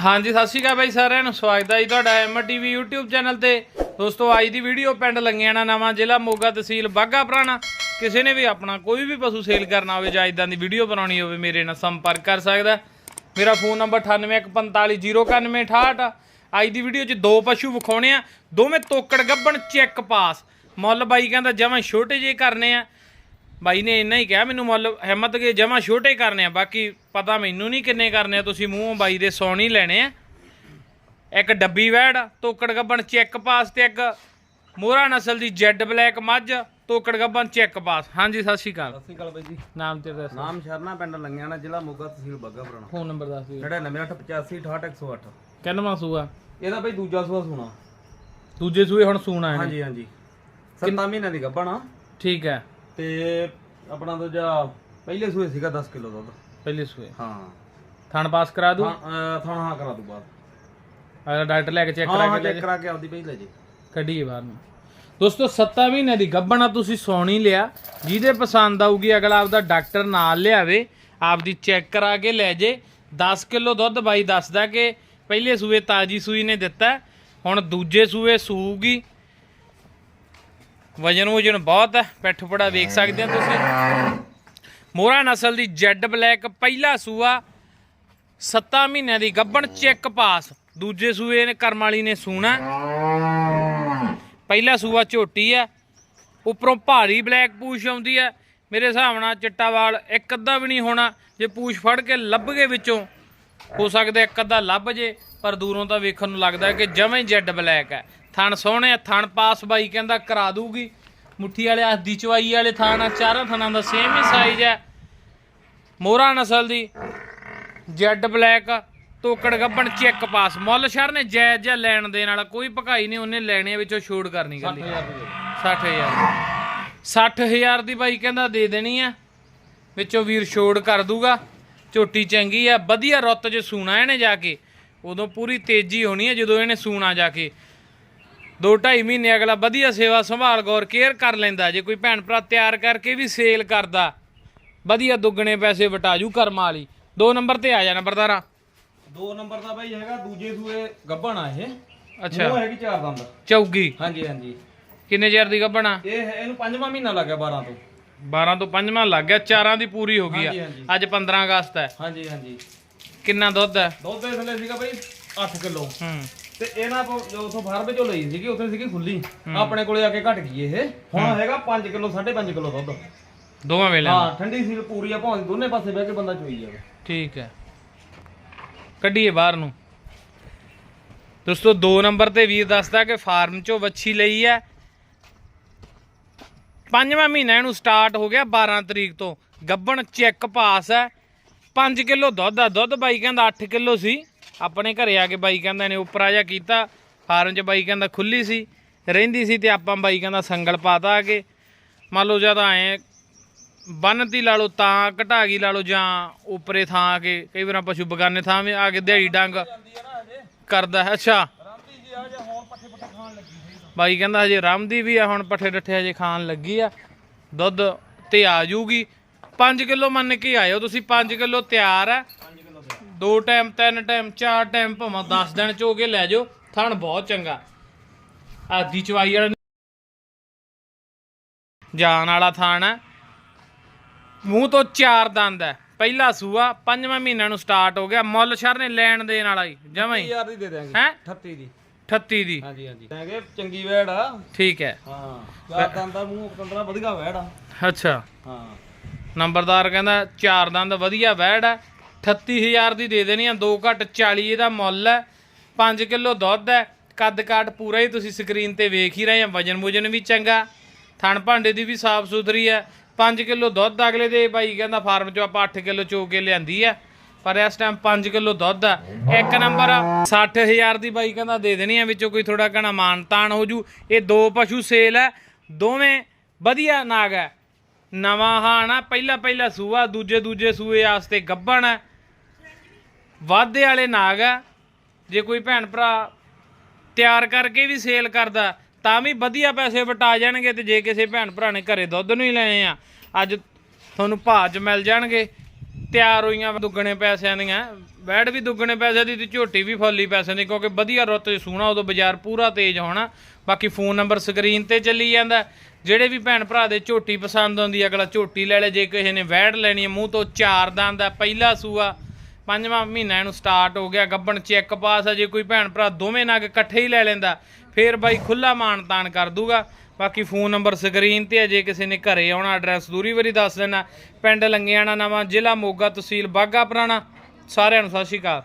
ਹਾਂਜੀ, ਸਤਿ ਸ਼੍ਰੀ ਅਕਾਲ ਬਾਈ ਸਾਰਿਆਂ ਨੂੰ। ਸਵਾਗਤ ਹੈ ਜੀ ਤੁਹਾਡਾ ਐਮ ਟੀਵੀ YouTube ਚੈਨਲ ਤੇ। ਦੋਸਤੋ, ਅੱਜ ਦੀ ਵੀਡੀਓ ਪਿੰਡ ਲੰਗਿਆਣਾ ਨਵਾਂ ਜ਼ਿਲ੍ਹਾ ਮੋਗਾ ਤਹਿਸੀਲ ਬਾਗਾ ਪੁਰਾਣਾ। ਕਿਸੇ ਨੇ ਵੀ ਆਪਣਾ ਕੋਈ ਵੀ ਪਸ਼ੂ ਸੇਲ ਕਰਨਾ ਹੋਵੇ ਜਾਂ ਇਦਾਂ ਦੀ ਵੀਡੀਓ ਬਣਾਉਣੀ ਹੋਵੇ, ਮੇਰੇ ਨਾਲ ਸੰਪਰਕ ਕਰ ਸਕਦਾ ਮੇਰਾ ਫੋਨ ਨੰਬਰ 9814509168 ਅੱਜ ਦੀ ਵੀਡੀਓ 'ਚ ਦੋ ਪਸ਼ੂ ਵਿਖਾਉਣੇ ਆ। ਦੋਵੇਂ ਤੋਕੜ ਗੱਬਣ ਚੈੱਕ ਪਾਸ। ਮੁੱਲ ਬਾਈ ਕਹਿੰਦਾ, ਜਮਾਂ ਛੋਟੇ ਜਿਹੇ ਕਰਨੇ ਆ। ਬਾਈ ਨੇ ਇੰਨਾ ਹੀ ਕਿਹਾ ਮੈਨੂੰ ਮੁੱਲ ਹਿੰਮਤ ਕੇ ਜਮਾ ਛੋਟੇ ਕਰਨੇ ਆ ਬਾਕੀ ਪਤਾ ਮੈਨੂੰ ਨਹੀਂ ਕਿੰਨੇ ਕਰਨੇ ਆ ਤੁਸੀਂ ਮੂੰਹੋਂ ਬਾਈ ਦੇ ਸੌਣ ਹੀ ਲੈਣੇ ਆ। ਇੱਕ ਡੱਬੀ ਵੈੜ ਤੋਕੜ ਗੱਬਣ ਚੈੱਕ ਪਾਸ ਤੇ ਇੱਕ ਮੋਹਰਾ ਨਸਲ ਦੀ ਜੈਡ ਬਲੈਕ ਮੱਝ ਤੋਕੜ ਗੱਬਣ ਚੈੱਕ ਪਾਸ। ਹਾਂਜੀ ਸਤਿ ਸ਼੍ਰੀ ਅਕਾਲ। ਸਤਿ ਸ਼੍ਰੀ ਅਕਾਲ ਬਾਈ ਜੀ। ਨਾਮ ਤੇ ਦੱਸ। ਨਾਮ ਸ਼ਰਨਾ ਪਿੰਡ ਲੰਗਿਆਣਾ ਜ਼ਿਲ੍ਹਾ ਮੋਗਾ ਤਹਿਸੀਲ ਬੱਗਾ ਪੁਰਾਣਾ। ਫੋਨ ਨੰਬਰ ਦੱਸ ਦਿਓ। 9885 ਕਿੰਨਵਾਂ ਸੂਆ? ਇਹਦਾ ਬਾਈ ਦੂਜਾ ਸੂਆ ਸੁਣਾ। ਦੂਜੇ ਸੂਏ ਹੁਣ ਸੂਣਾ ਹੈ ਹਾਂਜੀ ਹਾਂਜੀ। 7 ਮਹੀਨਿਆਂ ਦੀ ਗੱਭਣਾ ਠੀਕ ਹੈ। ਤੇ ਆਪਣਾ ਦੂਜਾ ਪਹਿਲੇ ਸੂਏ ਸੀਗਾ 10 ਕਿਲੋ ਦੁੱਧ। ਪਹਿਲੇ ਸੂਏ? ਹਾਂ। ਥਣ ਪਾਸ ਕਰਾ ਦੂ? ਥਾਣਾ ਹਾਂ ਕਰਾ ਦੂ ਬਾਅਦ। ਅਗਲਾ ਡਾਕਟਰ ਲੈ ਕੇ ਚੈੱਕ ਕਰਾ ਕੇ ਲੈ ਚੈੱਕ ਕਰਾ ਕੇ ਆਪਦੀ ਪਹਿਲੇ ਜੀ। ਕੱਢੀਏ ਬਾਹਰ ਨੂੰ। ਦੋਸਤੋ 7 ਮਹੀਨੇ ਦੀ ਗੱਭਣਾ ਤੁਸੀਂ ਸੌਣੀ ਲਿਆ। ਜਿਹਦੇ ਪਸੰਦ ਆਊਗੀ ਅਗਲਾ ਆਪਦਾ ਡਾਕਟਰ ਨਾਲ ਲਿਆਵੇ। ਆਪਦੀ ਚੈੱਕ ਕਰਾ ਕੇ ਲੈ ਜੇ। 10 ਕਿਲੋ ਦੁੱਧ ਬਾਈ ਦੱਸਦਾ ਕਿ ਪਹਿਲੇ ਸੂਏ ਤਾਜੀ ਸੂਈ ਨੇ ਦਿੱਤਾ। ਹੁਣ ਦੂਜੇ ਸੂਏ ਸੂਗੀ ਵਜਨ ਵਜਨ ਬਹੁਤ ਹੈ, ਪਿੱਠ ਪੜਾ ਵੇਖ ਸਕਦੇ ਹੋ ਤੁਸੀਂ। ਮੋਹਰਾ ਨਸਲ ਦੀ ਜੈਡ ਬਲੈਕ ਪਹਿਲਾ ਸੂਆ 7 ਮਹੀਨਿਆਂ ਦੀ ਗੱਭਣ ਚੈੱਕ ਪਾਸ। ਦੂਜੇ ਸੂਏ ਨੇ ਕਰਮ ਵਾਲੀ ਨੇ ਸੂਣਾ। ਪਹਿਲਾ ਸੂਆ ਝੋਟੀ ਆ ਉੱਪਰੋਂ ਭਾਰੀ ਬਲੈਕ ਪੂਛ ਆਉਂਦੀ ਆ ਮੇਰੇ ਹਿਸਾਬ ਨਾਲ ਚਿੱਟਾ ਵਾਲ ਇੱਕ ਅੱਧਾ ਵੀ ਨਹੀਂ ਹੋਣਾ। ਜੇ ਪੂਛ ਫੜ ਕੇ ਲੱਭ ਗਏ ਵਿੱਚੋਂ, ਹੋ ਸਕਦਾ ਇੱਕ ਅੱਧਾ ਲੱਭ ਜੇ, ਪਰ ਦੂਰੋਂ ਤਾਂ ਵੇਖਣ ਨੂੰ ਲੱਗਦਾ ਕਿ ਜਮਾਂ ਹੀ ਜੈਡ ਬਲੈਕ ਹੈ। ਥਣ ਸੋਹਣੇ ਆ ਥਣ ਪਾਸ ਬਾਈ ਕਹਿੰਦਾ ਕਰਾ ਦੂਗੀ। ਮੁੱਠੀ ਵਾਲੇ ਹੱਥ ਦੀ ਚਵਾਈ ਵਾਲੇ ਥਣ ਆ ਚਾਰਾਂ ਥਣਾਂ ਦਾ ਸੇਮ ਹੀ ਸਾਈਜ਼ ਹੈ ਮੋਹਰਾ ਨਸਲ ਦੀ ਜੈਡ ਬਲੈਕ ਤੋਕੜ ਗੱਬਣ ਚੈੱਕ ਪਾਸ। ਮੁੱਲ ਸ਼ਰ ਨੇ ਜਾਇਜ਼ ਜਿਹਾ ਲੈਣ ਦੇਣ ਵਾਲਾ ਕੋਈ ਭਕਾਈ ਨਹੀਂ ਉਹਨੇ ਲੈਣੇ ਵਿੱਚੋਂ ਛੋੜ ਕਰਨੀ ਗੱਲ 60000 60000 ਦੀ ਬਾਈ ਕਹਿੰਦਾ ਦੇ ਦੇਣੀ ਆ। ਵਿੱਚੋਂ ਵੀਰ ਛੋੜ ਕਰ ਦੂਗਾ। ਝੋਟੀ ਚੰਗੀ ਆ ਵਧੀਆ ਰੁੱਤ 'ਚ ਸੂਣਾ ਇਹਨੇ ਜਾ ਕੇ। ਉਦੋਂ ਪੂਰੀ ਤੇਜ਼ੀ ਹੋਣੀ ਹੈ ਜਦੋਂ ਇਹਨੇ ਸੂਣਾ ਜਾ ਕੇ। ਦੋ ਢਾਈ ਮਹੀਨੇ ਅਗਲਾ ਵਧੀਆ ਸੇਵਾ ਸੰਭਾਲ ਗੌਰ ਕੇਅਰ ਕਰ ਲੈਂਦਾ ਜੇ ਕੋਈ ਭੈਣ ਭਰਾ ਤਿਆਰ ਕਰਕੇ ਵੀ ਸੇਲ ਕਰਦਾ ਵਧੀਆ ਦੁੱਗਣੇ ਪੈਸੇ ਵਟਾਜੂ ਕਰਮਾਂ ਵਾਲੀ। ਦੋ ਨੰਬਰ ਤੇ ਆ ਜਾ ਨੰਬਰਦਾਰਾ। ਦੋ ਨੰਬਰ ਦਾ ਬਾਈ ਹੈਗਾ ਦੂਜੇ ਸੂਏ ਗੱਭਣਾ ਇਹ। ਅੱਛਾ। ਉਹ ਹੈਗੀ ਚਾਰ ਦੰਦ। ਚੌਗੀ। ਹਾਂਜੀ ਹਾਂਜੀ। ਕਿੰਨੇ ਚਿਰ ਦੀ ਗੱਭਣਾ ਇਹ ਹੈ- ਇਹਨੂੰ ਪੰਜਵਾਂ ਮਹੀਨਾ ਲੱਗਾ 12 ਤੋਂ। 12 ਤੋਂ 5ਵਾਂ ਲੱਗ ਗਿਆ ਚਾਰਾਂ ਦੀ ਪੂਰੀ ਹੋ ਗਈ ਆ। ਅੱਜ 15 ਅਗਸਤ ਹੈ। ਹਾਂਜੀ ਹਾਂਜੀ। ਕਿੰਨਾ ਦੁੱਧ ਹੈ? ਦੁੱਧ ਦੇ ਥੱਲੇ ਸੀਗਾ ਬਾਈ 8 ਕਿਲੋ। ਹੂੰ। ਤੇ ਇਹਨਾਂ ਕੋ ਜੋ ਉਥੋਂ ਫਾਰਮ ਚੋਂ ਲਈ ਸੀਗੀ ਉੱਥੇ ਸੀਗੀ ਖੁੱਲੀ। ਆਪਣੇ ਕੋਲੇ ਆ ਕੇ ਘਟ ਗਈ ਇਹ। ਹੁਣ ਹੈਗਾ 5 ਕਿਲੋ 5.5 ਕਿਲੋ ਦੁੱਧ। ਦੋਵਾਂ ਵੇਲੇ ਹਾਂ ਠੰਡੀ ਸੀਲ ਪੂਰੀ ਆ ਭਾਵੇਂ ਦੋਨੇ ਪਾਸੇ ਬਹਿ ਕੇ ਬੰਦਾ ਚੋਈ ਜਾਵੇ। ਠੀਕ ਹੈ। ਕੱਢੀਏ ਬਾਹਰ ਨੂੰ। ਦੋਸਤੋ 2 ਨੰਬਰ ਤੇ ਵੀਰ ਦੱਸਦਾ ਕਿ ਫਾਰਮ ਚੋਂ ਵੱਛੀ ਲਈ ਹੈ। ਪੰਜਵਾਂ ਮਹੀਨਾ ਇਹਨੂੰ ਸਟਾਰਟ ਹੋ ਗਿਆ 12 ਤਰੀਕ ਤੋਂ। ਗੱਬਣ ਚੈੱਕ ਪਾਸ ਹੈ। 5 ਕਿਲੋ ਦੁੱਧ ਆ ਦੁੱਧ ਬਾਈ ਕਹਿੰਦਾ 8 ਕਿਲੋ ਸੀ। ਆਪਣੇ ਘਰੇ ਆ ਕੇ ਬਾਈ ਕਹਿੰਦਾ ਨੇ ਉੱਪਰ ਜਾ ਕੀਤਾ ਫਾਰਮ 'ਚ ਬਾਈ ਕਹਿੰਦਾ ਖੁੱਲੀ ਸੀ, ਰਹਿੰਦੀ ਸੀ ਤੇ ਆਪਾਂ ਬਾਈ ਕਹਿੰਦਾ ਸੰਗਲ ਪਾਤਾ ਆ ਕੇ। ਮੰਨ ਲਓ ਜਦ ਐ ਬੰਨਤੀ ਲਾ ਲਓ ਤਾਂ ਘਟਾ ਗਈ ਲਾ ਲਓ ਜਾਂ ਉੱਪਰੇ ਥਾਂ ਆ ਕੇ, ਕਈ ਵਾਰ ਪਸ਼ੂ ਬਗਾਨੇ ਥਾਂ ਵੀ ਆ ਕੇ ਦਿਹਾੜੀ ਡੰਗ ਕਰਦਾ ਹੈ ਅੱਛਾ। ਬਾਈ ਕਹਿੰਦਾ ਹਜੇ ਰਾਮਦੀ ਵੀ ਆ, ਹੁਣ ਪੱਠੇ ਡੱਠੇ ਹਜੇ ਖਾਣ ਲੱਗੀ ਆ। ਦੁੱਧ ਤੇ ਆ ਜੂਗੀ। 5 ਕਿਲੋ ਮੰਨ ਕੇ ਆਇਓ ਤੁਸੀਂ 5 ਕਿਲੋ ਤਿਆਰ ਆ। ਦੋ ਟਾਈਮ ਤਿੰਨ ਟਾਈਮ ਚਾਰ ਟਾਈਮ ਭਾਵੇਂ 10 ਦਿਨ ਚੋ ਕੇ ਲੈ ਜਾਓ। ਥਣ ਬਹੁਤ ਚੰਗਾ। ਆਦੀ ਚਵਾਈ ਵਾਲਾ ਜਾਨ ਵਾਲਾ ਥਾਣ ਹੈ। ਮੂੰਹ ਤੋਂ ਚਾਰ ਦੰਦ ਹੈ। ਪਹਿਲਾ ਸੂਆ ਪੰਜਵਾਂ ਮਹੀਨਾ ਨੂੰ ਸਟਾਰਟ ਹੋ ਗਿਆ। ਮੁੱਲ ਸ਼ਰ ਨੇ ਲੈਣ ਦੇਣ ਵਾਲਾ ਹੀ ਜਮਾਂ ਹੀ। ਯਾਰ ਦੀ ਦੇ ਦਿਆਂਗੇ। ਹੈ? 38 ਦੀ। 38 ਦੀ। ਹਾਂਜੀ ਹਾਂਜੀ। ਹੈਗੇ ਚੰਗੀ ਵੈੜ ਆ। ਠੀਕ ਹੈ। ਹਾਂ ਚਾਰ ਦੰਦ ਦਾ ਮੂੰਹ ਕੰਦਰਾ ਵਧੀਆ ਵੈੜ ਆ। ਅੱਛਾ। ਹਾਂ। ਨੰਬਰਦਾਰ ਕਹਿੰਦਾ ਚਾਰ ਦੰਦ ਵਧੀਆ ਵੈੜ ਹੈ। 38000 ਦੀ ਦੇ ਦੇਣੀ ਆ 2 ਘੱਟ 40 ਇਹਦਾ ਮੁੱਲ ਹੈ। 5 ਕਿਲੋ ਦੁੱਧ ਹੈ। ਕੱਦ ਕਾਟ ਪੂਰਾ ਹੀ ਤੁਸੀਂ ਸਕਰੀਨ ਤੇ ਵੇਖ ਹੀ ਰਹੇ ਆ। ਵਜਨ ਵੁਜਨ ਵੀ ਚੰਗਾ। ਥਣ ਭਾਂਡੇ ਦੀ ਵੀ ਸਾਫ਼ ਸੁਥਰੀ ਹੈ। 5 ਕਿਲੋ ਦੁੱਧ ਅਗਲੇ ਦੇ ਬਾਈ ਕਹਿੰਦਾ ਫਾਰਮ ਚੋਂ ਆਪਾਂ 8 ਕਿਲੋ ਚੋ ਕੇ ਲਿਆਂਦੀ ਆ ਪਰ ਇਸ ਟਾਈਮ 5 ਕਿਲੋ ਦੁੱਧ ਆ ਇੱਕ ਨੰਬਰ 60000 ਦੀ ਬਾਈ ਕਹਿੰਦਾ ਦੇ ਦੇਣੀ ਆ। ਵਿੱਚੋਂ ਕੋਈ ਥੋੜਾ ਘਣਾ ਮਾਨ ਤਾਨ ਹੋ ਜੂ। ਇਹ ਦੋ ਪਸ਼ੂ ਸੇਲ ਹੈ। ਦੋਵੇਂ ਵਧੀਆ ਨਾਗ ਹੈ। ਨਵਾਂ ਹਾਣਾ ਪਹਿਲਾ ਪਹਿਲਾ ਸੂਆ, ਦੂਜੇ ਦੂਜੇ ਸੂਏ ਵਾਸਤੇ ਗੱਭਣ ਹੈ। ਵਾਧੇ ਵਾਲੇ ਨਾਗ ਆ। ਜੇ ਕੋਈ ਭੈਣ ਭਰਾ ਤਿਆਰ ਕਰਕੇ ਵੀ ਸੇਲ ਕਰਦਾ ਤਾਂ ਵੀ ਵਧੀਆ ਪੈਸੇ ਵਟਾ ਜਾਣਗੇ ਤੇ ਜੇ ਕਿਸੇ ਭੈਣ ਭਰਾ ਨੇ ਘਰੇ ਦੁੱਧ ਨੂੰ ਹੀ ਲੈਣੇ ਆ ਅੱਜ ਤੁਹਾਨੂੰ ਭਾਅ 'ਚ ਮਿਲ ਜਾਣਗੇ। ਤਿਆਰ ਹੋਈਆਂ ਦੁੱਗਣੇ ਪੈਸਿਆਂ ਦੀਆਂ ਵੈੜ ਵੀ ਦੁੱਗਣੇ ਪੈਸੇ ਦੀ ਤੇ ਝੋਟੀ ਵੀ ਫੁੱਲੀ ਪੈਸੇ ਦੀ ਕਿਉਂਕਿ ਵਧੀਆ ਰੁੱਤ ਸੂਣਾ ਉਦੋਂ ਬਾਜ਼ਾਰ ਪੂਰਾ ਤੇਜ਼ ਹੋਣਾ। ਬਾਕੀ ਫੋਨ ਨੰਬਰ ਸਕਰੀਨ ਤੇ ਚੱਲੀ ਜਾਂਦਾ। ਜਿਹੜੇ ਵੀ ਭੈਣ ਭਰਾ ਦੇ ਝੋਟੀ ਪਸੰਦ ਆਉਂਦੀ ਹੈ, ਅਗਲਾ ਝੋਟੀ ਲੈ ਲੈ ਜੇ ਕਿਸੇ ਨੇ ਵੈੜ ਲੈਣੀ ਹੈ ਮੂੰਹ ਤੋਂ ਚਾਰ ਦੰਦ ਦਾ ਪਹਿਲਾ ਸੂਆ। ਪੰਜਵਾਂ ਮਹੀਨਾ ਇਹਨੂੰ ਸਟਾਰਟ ਹੋ ਗਿਆ, ਗੱਬਣ ਚੈੱਕ ਪਾਸ ਆ, ਜੇ ਕੋਈ ਭੈਣ ਭਰਾ ਦੋਵੇਂ ਨਗ ਇਕੱਠੇ ਹੀ ਲੈ ਲੈਂਦਾ, ਫੇਰ ਬਾਈ ਖੁੱਲਾ ਮਾਨ ਤਾਨ ਕਰ ਦੂਗਾ। ਬਾਕੀ ਫੋਨ ਨੰਬਰ ਸਕਰੀਨ ਤੇ ਹੈ ਜੇ ਕਿਸੇ ਨੇ ਘਰੇ ਆਉਣਾ ਐਡਰੈਸ ਦੂਰੀ ਵਾਰੀ ਦੱਸ ਦੇਣਾ। ਪਿੰਡ ਲੰਗਿਆਣਾ ਨਵਾਂ, ਜ਼ਿਲ੍ਹਾ ਮੋਗਾ ਤਹਿਸੀਲ ਬਾਗਾ ਪੁਰਾਣਾ। ਸਾਰਿਆਂ ਨੂੰ ਸਤਿ ਸ਼੍ਰੀ ਅਕਾਲ।